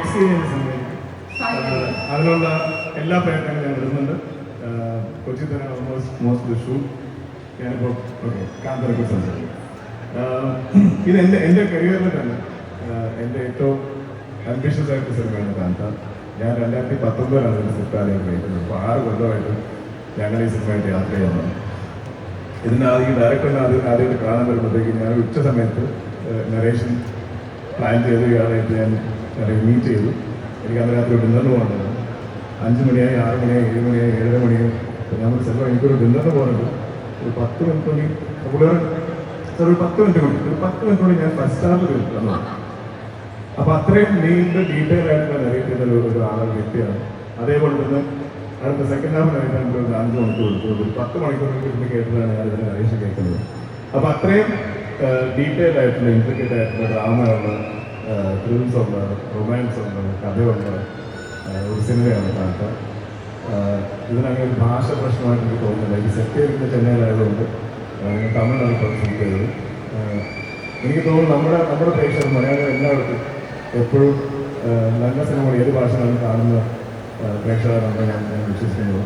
Experience അതിനുള്ള എല്ലാ പ്രയത്നങ്ങളും ഞാൻ ഇടുന്നുണ്ട്. കൊച്ചി തന്നെ ഓൾമോസ്റ്റ് മോസ്റ്റ് ഷൂ ഞാനിപ്പോൾ ഓക്കെ കാന്തരെ കുറിച്ച് സംസാരിക്കും. ഇത് എന്റെ എന്റെ കരിയറിൽ തന്നെ എന്റെ ഏറ്റവും അംബിഷ്യസ് ആയിട്ട് സിനിമയാണ് കാന്ത ഞാൻ രണ്ടായിരത്തി പത്തൊമ്പതിലാണ് ഇതിന്റെ സിത്താലയം കഴിക്കുന്നത് അപ്പോൾ ആറ് കൊല്ലമായിട്ട് ഞങ്ങൾ ഈ സിനിമയായിട്ട് യാത്ര ചെയ്യുന്നത് ഇതിന് ആദ്യം ഡയറക്ടറിനെ ആദ്യം ആദ്യമായിട്ട് കാണാൻ വരുമ്പോഴത്തേക്ക് ഞാൻ ഉച്ച സമയത്ത് നരേഷൻ പ്ലാൻ ചെയ്ത് ഇയാളായിട്ട് ഞാൻ മീറ്റ് ചെയ്തു. എനിക്ക് അന്ന് രാത്രി ഡിന്നറിന് പോകേണ്ടത് അഞ്ച് മണിയായി ആറ് മണിയായി ഏഴ് മണിയായി ഏഴര മണിയായി. ഞാൻ ചിലപ്പോൾ എനിക്കൊരു ഡിന്നറിന് പോകുന്നുണ്ട് ഒരു പത്ത് മിനിറ്റ് പുള്ളിയോട് സാർ ഒരു പത്ത് മിനിറ്റ് കൂടി ഒരു പത്ത് മിനിറ്റ് കൂടി ഞാൻ ഫസ്റ്റ് സ്റ്റാഫ് തീർക്കുന്നു അപ്പൊ അത്രയും നീണ്ട ഡീറ്റെയിൽ ആയിട്ട് ഞാൻ ചെയ്ത ഒരു ഒരു ആളെ വ്യക്തിയാണ്. അതേപോലെ തന്നെ അടുത്ത സെക്കൻഡ് ഹാഫ് എനിക്ക് ഒരു അഞ്ച് മണിക്കൂർ കൊടുത്തു ഒരു പത്ത് മണിക്കൂർ കേട്ടതാണ് ഞാൻ ഇതിനെ അറിയിച്ച് കേൾക്കുന്നത്. അപ്പോൾ അത്രയും ഡീറ്റെയിൽ ആയിട്ടുള്ള ഇൻട്രിക്കറ്റ് ആയിട്ടുള്ള ഡ്രാമയാണ് ത്രിൽസ് ഉണ്ട് റൊമാൻസ് ഉണ്ട് കഥയുണ്ട് ഒരു സിനിമയാണ് ഇതിനങ്ങനെ ഒരു ഭാഷ പ്രശ്നമായിട്ട് എനിക്ക് തോന്നുന്നില്ല. ഈ സെറ്റ് ചെയ്തിട്ട് ചെന്നൈയിലായതുകൊണ്ട് തമിഴ്നാട് ഷൂട്ട് എനിക്ക് തോന്നുന്നു നമ്മുടെ നമ്മുടെ പ്രേക്ഷകർ മലയാളികൾ എല്ലാവർക്കും എപ്പോഴും നല്ല സിനിമകൾ ഏത് ഭാഷയാണ് കാണുന്ന പ്രേക്ഷകരാണെന്ന് ഞാൻ വിശ്വസിക്കുന്നത്